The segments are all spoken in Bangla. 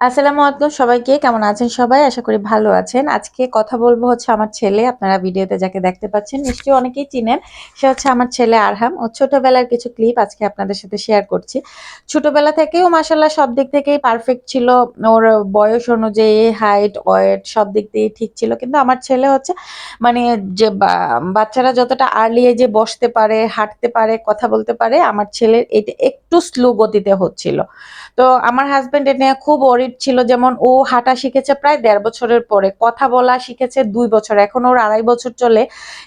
আসসালামু আলাইকুম সবাইকে, কেমন আছেন সবাই? আশা করি ভালো আছেন। আজকে কথা বলব হচ্ছে আমার ছেলে। আপনারা ভিডিওতে যাকে দেখতে পাচ্ছেন, নিশ্চয়ই অনেকেই চিনেন। সে হচ্ছে আমার ছেলে আরহাম। ও ছোটবেলার কিছু ক্লিপ আজকে আপনাদের সাথে শেয়ার করছি। ছোটবেলা থেকেও মাসাল্লাহ সব দিক থেকেই পারফেক্ট ছিল। ওর বয়স অনুযায়ী হাইট ওয়েট সব দিক দিয়ে ঠিক ছিল। কিন্তু আমার ছেলে হচ্ছে মানে যে বাচ্চারা যতটা আর্লি যে বসতে পারে, হাঁটতে পারে, কথা বলতে পারে, আমার ছেলের এটা একটু স্লো গতিতে হচ্ছিল। তো আমার হাজব্যান্ড এটা নিয়ে খুব অরিড ছিল যেমন ও হাঁটা শিখেছে প্রায় দেড় বছরের পরে, কথা বলা শিখেছে দুই বছর, এখন ওর আড়াই বছর চলে,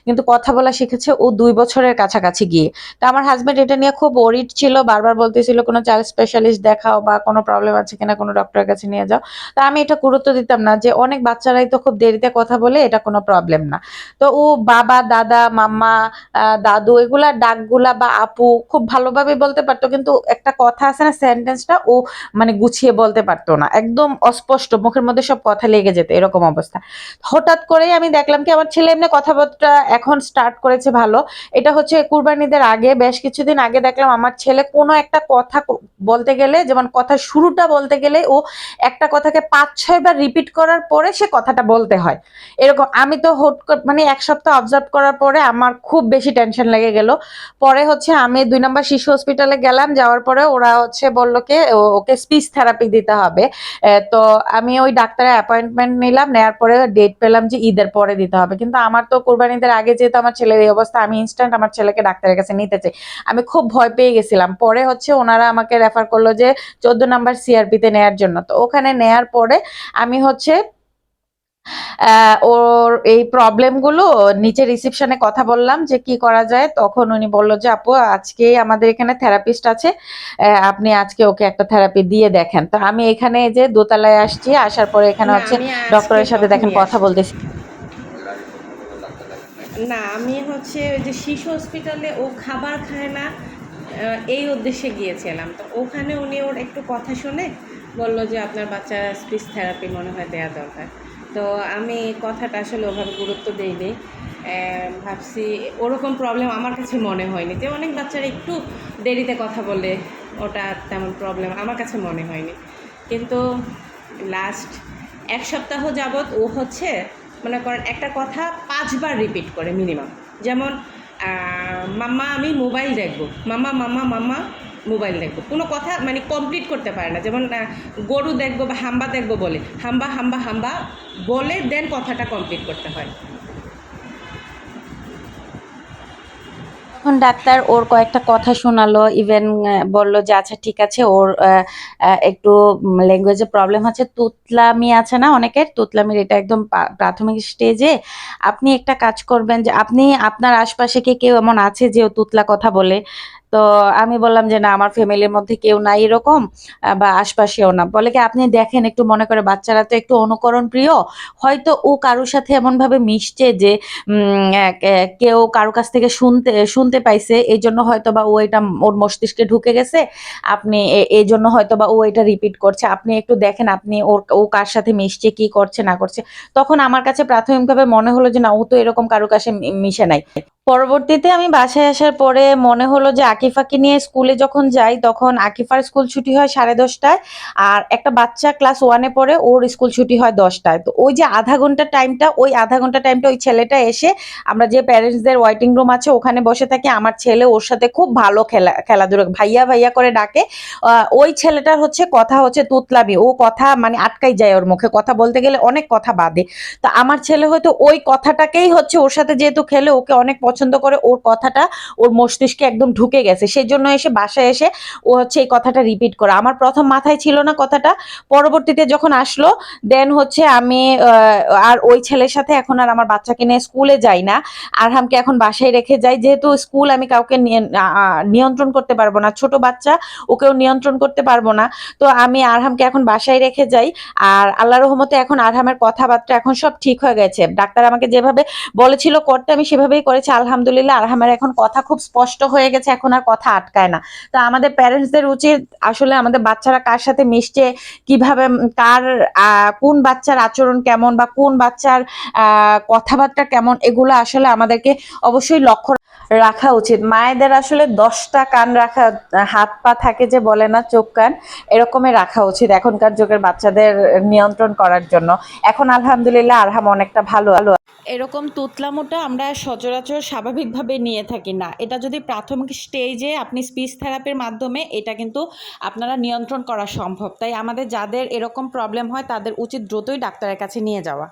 কিন্তু কথা বলা শিখেছে ও দুই বছরের কাছাকাছি গিয়ে। তো আমার হাজব্যান্ড এটা নিয়ে খুব অরিড ছিল, বারবার বলতেছিল, কোনো চাইল্ড স্পেশালিস্ট দেখাও বা কোনো প্রবলেম আছে কিনা, কোনো ডক্টরের কাছে নিয়ে যাও। তা আমি এটা গুরুত্ব দিতাম না যে অনেক বাচ্চারাই তো খুব দেরিতে কথা বলে, এটা কোনো প্রবলেম না। তো ও বাবা, দাদা, মাম্মা দাদু এগুলা, ডাকগুলা বা আপু খুব ভালোভাবে বলতে পারতো, কিন্তু একটা কথা আছে না সেন্টেন্সটা ও মানে গুছিয়ে বলতে পারতো না। একদম অস্পষ্ট, মুখের মধ্যে সব কথা লেগে যেত এরকম অবস্থা। হঠাৎ করেই আমি দেখলাম কি আমার ছেলে এমনি কথাবার্তা এখন স্টার্ট করেছে ভালো। এটা হচ্ছে কুরবানিদের আগে, বেশ কিছুদিন আগে দেখলাম আমার ছেলে কোনো একটা কথা বলতে গেলে, যেমন কথা শুরুটা বলতে গেলে ও একটা কথাকে পাঁচ, ছয় বার রিপিট করার পরে সে কথাটা বলতে হয়। এরকম আমি তো হুট মানে এক সপ্তাহ অবজার্ভ করার পরে আমার খুব বেশি টেনশন লেগে গেল। পরে হচ্ছে আমি দুই নম্বর শিশু হসপিটালে গেলাম, যাওয়ার পরে ওরা হচ্ছে বলল কি ওকে স্পিচ থেরাপি দিতে হবে। তো আমি ওই ডাক্তারের অ্যাপয়েন্টমেন্ট নিলাম নেওয়ার পরে ডেট পেলাম যে ঈদের পরে দিতে হবে। কিন্তু আমার তো কোরবানিদের আগে যেহেতু আমার ছেলের এই অবস্থা, আমি ইনস্ট্যান্ট আমার ছেলেকে ডাক্তারের কাছে নিতে চাই। আমি খুব ভয় পেয়ে গেছিলাম। পরে হচ্ছে ওনারা আমাকে রেফার করল যে, চোদ্দ নাম্বার সিআরপিতে নেয়ার জন্য। তো ওখানে নেয়ার পরে আমি হচ্ছে ওর এই প্রবলেমগুলো নিচে রিসেপশনে কথা বললাম যে কি করা যায়। তখন উনি বলল যে আপু আজকে আমাদের এখানে থেরাপিস্ট আছে। আপনি আজকে ওকে একটা থেরাপি দিয়ে দেখেন। তো আমি এখানে যে দোতলায় আসছি। আসার পরে এখানে হচ্ছে ডক্টরের সাথে দেখেন কথা বলতেছি। না আমি হচ্ছে ওই যে শিশু হসপিটালে ও খাবার খায় না এই উদ্দেশ্যে গিয়েছিলাম। তো ওখানে উনি ওর একটু কথা শুনে বলল যে আপনার বাচ্চার স্পিচ থেরাপি মনে হয় দেওয়া দরকার। তো আমি কথাটা আসলে ওভাবে গুরুত্ব দিইনি। ভাবছি ওরকম প্রবলেম আমার কাছে মনে হয়নি। যে অনেক বাচ্চারা একটু দেরিতে কথা বলে, ওটা তেমন প্রবলেম আমার কাছে মনে হয়নি। কিন্তু লাস্ট এক সপ্তাহ যাবৎ ও হচ্ছে মনে করেন একটা কথা পাঁচবার রিপিট করে মিনিমাম যেমন মাম্মা আমি মোবাইল দেখব। মাম্মা মাম্মা মাম্মা মোবাইল দেখব। কোনো কথা মানে কমপ্লিট করতে পারে না। যেমন গরু দেখব বা হাম্বা দেখব বলে। হাম্বা হাম্বা হাম্বা বলে দেন কথাটা কমপ্লিট করতে হয়। তখন ডাক্তার ওর কয়েকটা কথা শোনালো ইভেন বলল যে আচ্ছা ঠিক আছে, ওর একটু ল্যাঙ্গুয়েজে প্রবলেম হচ্ছে। তুতলামি আছে না অনেকের? তুতলামির এটা একদম প্রাথমিক স্টেজে আপনি একটা কাজ করবেন যে, আপনি আপনার আশপাশে কে কেউ এমন আছে যে, ও তুতলা কথা বলে? তো আমি বললাম যে, না, আমার ফ্যামিলির মধ্যে কেউ নাই এরকম বা আশপাশেও না। বলে কি, আপনি দেখেন, একটু মনে করে, বাচ্চারা তো একটু অনুকরণ প্রিয়। হয়তো ও কারোর সাথে এমনভাবে মিশছে যে কেউ কারও কাছ থেকে শুনতে শুনতে পাইছে এই জন্য হয়তো বা ও এটা ওর মস্তিষ্কে ঢুকে গেছে। আপনি এই জন্য হয়তো বা ও এটা রিপিট করছে। আপনি একটু দেখেন, আপনি ওর, ও কার সাথে মিশছে, কি করছে, না করছে। তখন আমার কাছে প্রাথমিকভাবে মনে হলো যে, না, ও তো এরকম কারও কাছে মিশে নাই। পরবর্তীতে আমি বাসায় আসার পরে মনে হলো যে আকিফাকে নিয়ে স্কুলে যখন যাই, তখন আকিফার স্কুল ছুটি হয় সাড়ে দশটায় আর একটা বাচ্চা ক্লাস ওয়ানে পড়ে, ওর স্কুল ছুটি হয় দশটায়। তো ওই যে আধা ঘণ্টা টাইমটা, ওই আধা ঘণ্টা টাইমটা ওই ছেলেটা এসে আমরা যে প্যারেন্টসদের ওয়েটিং রুম আছে, ওখানে বসে থাকি। আমার ছেলে ওর সাথে খুব ভালো খেলা, খেলাধুলো, ভাইয়া ভাইয়া করে ডাকে। ওই ছেলেটার হচ্ছে কথা হচ্ছে তুতলামি। ও কথা মানে আটকাই যায় ওর মুখে। কথা বলতে গেলে অনেক কথা বাদে। তা আমার ছেলে হয়তো ওই কথাটাকেই হচ্ছে ওর সাথে যেহেতু খেলে, ওকে অনেক পছন্দ করে, ওর কথাটা ওর মস্তিষ্কে একদম ঢুকে গেছে। সেই জন্য এসে বাসায় এসে ও হচ্ছে এই কথাটা রিপিট করে। আমার প্রথম মাথায় ছিল না কথাটা। পরবর্তীতে যখন আসলো দেন হচ্ছে আমি আর ওই ছেলের সাথে এখন আর আমার বাচ্চাকে নিয়ে স্কুলে যাই না। আরহামকে এখন বাসায় রেখে যাই। যেহেতু স্কুল আমি কাউকে নিয়ন্ত্রণ করতে পারব না। ছোট বাচ্চা, ওকেও নিয়ন্ত্রণ করতে পারব না। তো আমি আরহামকে এখন বাসায় রেখে যাই। আর আল্লাহ রহমতে এখন আরহামের কথাবার্তা এখন সব ঠিক হয়ে গেছে। ডাক্তার আমাকে যেভাবে বলেছিল, করতে আমি সেভাবেই করেছি। আলহামদুলিল্লাহ, আর আমার এখন কথা খুব স্পষ্ট হয়ে গেছে, এখন আর কথা আটকায় না। তো আমাদের প্যারেন্টসদের উচিত আসলে আমাদের বাচ্চারা কার সাথে মিশছে, কীভাবে কার কোন বাচ্চার আচরণ কেমন বা কোন বাচ্চার কথাবার্তা কেমন, এগুলো আসলে আমাদেরকে অবশ্যই লক্ষ্য রাখা উচিত। মায়েদের আসলে দশটা কান রাখা, হাত পা থাকে যে বলে না চোখ কান, এরকমই রাখা উচিত এখনকার যুগের বাচ্চাদের নিয়ন্ত্রণ করার জন্য। এখন আলহামদুলিল্লাহ আরহাম অনেকটা ভালো। আলো এরকম তুতলামোটা আমরা সচরাচর স্বাভাবিকভাবে নিয়ে থাকি না। এটা যদি প্রাথমিক স্টেজে আপনি স্পিচ থেরাপির মাধ্যমে, এটা কিন্তু আপনারা নিয়ন্ত্রণ করা সম্ভব। তাই আমাদের যাদের এরকম প্রবলেম হয়, তাদের উচিত দ্রুতই ডাক্তারের কাছে নিয়ে যাওয়া।